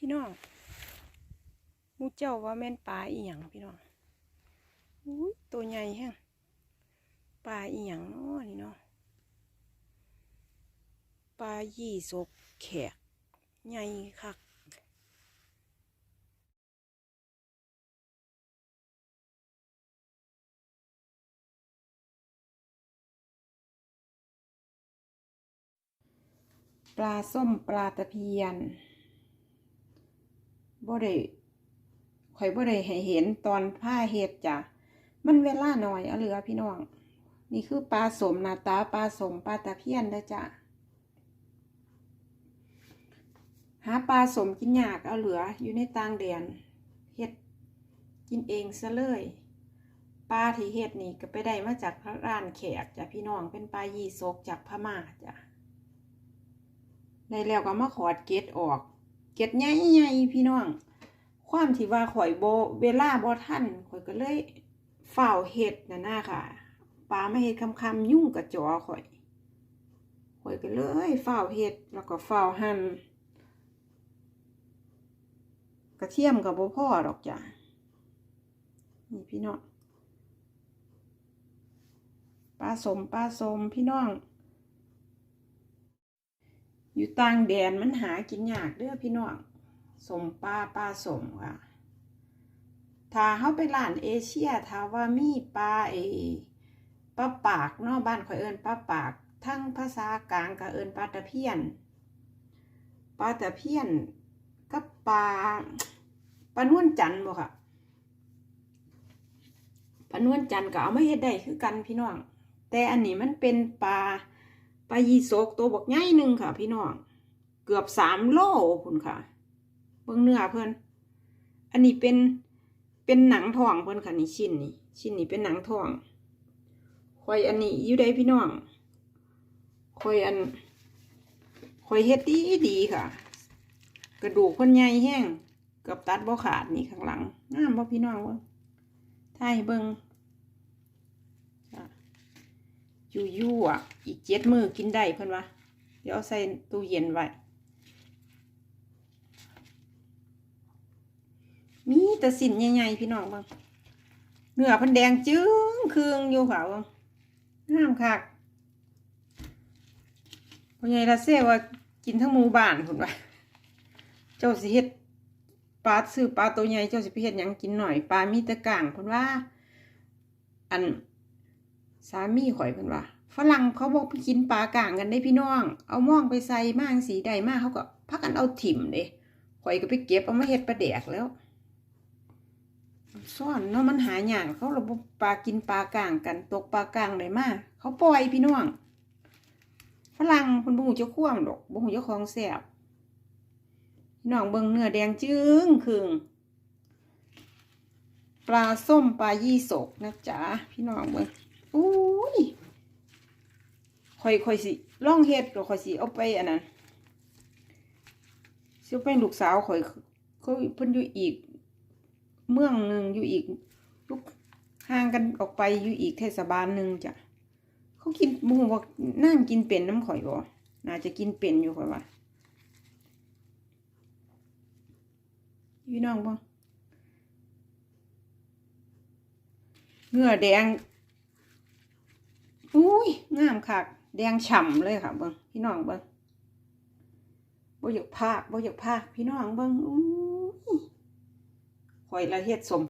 พี่น้องมูเจ้าว่าแม่นปลาอีหยังพี่น้องอุ้ยตัวใหญ่แฮงปลาอีหยังเนาะนี่เนาะปลายี่สกแขกใหญ่คักปลาส้มปลาตะเพียน บ่ได้ข่อยบ่ได้ให้เห็นตอนผ้าเห็ดจ้ะมันเวลาหน่อยเอาเหลือพี่น้อง นี่คือปลาสมหน้าตาปลาสมปลาตะเพียนเด้อจ้ะหาปลาสมกินยากเอาเหลืออยู่ในต่างแดนเฮ็ดกินเองซะเลยปลาที่เฮ็ดนี่ก็ไปได้มาจากพระร้านแขกจ้ะพี่น้องเป็นปลายีสกจากพม่าจ้ะได้แล้วก็มาขอดเกล็ดออก เก็ดใหญ่ๆพี่น้อง ความที่ว่าข่อยโบเวลาบ่ทันข่อยก็เลยฝ้าวเห็ดน่ะนะค่ะปลาไม่เห็ดคำคำยุ่งกับจอข่อย ข่อยก็เลยฝ้าวเห็ดแล้วก็ฝ้าวหั่นกระเทียมกับบ่พ่อดอกจ้ะนี่พี่น้องปลาสมปลาสมพี่น้อง อยู่ต่างแดนมันหากินยากเด้อพี่น้องสมปลาปลาสมค่ะ ถ้าเขาไปร้านเอเชียถ้าว่ามีปลาเอปลาปากนาะบ้านข่อยเอินปลาปาก ทั้งภาษากลางก็เอินปลาตะเพียนปลาตะเพียนกับปลาปลานวลจันบ่ค่ะปลานวลจันก็เอาไมาเฮ็ดได้คือกันพี่น้อง แต่อันนี้มันเป็นปลา ปลายีโศกตัวบักใหญ่หนึ่งค่ะ พี่น้อง เกือบสามโลพุ่นค่ะ เบิ่งเนื้อเพิ่นอันนี้เป็นเป็นหนังทองเพิ่นค่ะนี่ชิ้นนี่ชิ้นนี้เป็นหนังทองคอยอันนี้อยู่ได้พี่น้องคอยอันคอยเฮ็ดดีดีค่ะ กระดูกเพิ่นใหญ่แห้งเกือบตัดบ่ขาดนี่ข้างหลังงามบ่พี่น้องเบิ่งถ่ายให้เบิ่งจ้ะ ยู่ยู่อะ อีกเจ็ดมือกินได้เพิ่อนวะเดี๋ยวเอาใส่ตู้เย็นไว้ มีแต่สินใหญ่ๆพี่น้องบ้างเนื้อพันแดงจึ้งเคืองอยู่ค่ะเบ้างงามคักพ่อใหญ่ละเซ่ว่ากินทั้งหมู่บ้านพุ่นวะเจ้าสิเฮ็ดปลาซื้อปลาตัวใหญ่เจ้าสิไปเฮ็ดหยังกินหน่อยปลามีตะกร้างพุ่นว่า อัน สามีข่อยเพิ่นว่าฝรั่งเขาบอกไปกินปลากลางกันได้พี่น้อง เอาม่องไปใส่มางสีใดมากเขาก็พักกันเอาถิ่มเด้ข่อยก็ไปเก็บเอามาเฮ็ดปลาแดกแล้วซ่อนเนาะมันหายากเขาระบบปลากินปลากลางกันตกปลากลางได้มากเขาปล่อยพี่น้องฝรั่งเพิ่นบ่ฮู้เจ้าควงดอกบ่ฮู้เจ้าของแซ่บน้องเบิงเนื้อแดงจึ้งคึงปลาส้มปลายี่สกนะจ๊ะพี่น้องเบิ่ง อุ้ยข่อยข่อยสิล่องเฮ็ดก็ข่อยสิเอาไปอันนั้นสิเอาไปลูกสาวข่อยเขาเพิ่นอยู่อีก เมืองหนึ่งอยู่อีกลูกห่างกันออกไปอยู่อีกเทศบาลหนึ่งจ้ะเขากินหมูว่านั่งกินเป็นน้ำข่อยบ่น่าจะกินเป็นอยู่ข่อยว่าพี่น้องบ่เนื้อแดง อุ้ยงามคักแดงฉ่ำเลยค่ะเบิ้งพี่น้องเบิ้งบ่อยากพากบ่อยากพากพี่น้องเบิ้งอุ้ยข่อยละเฮ็ดสม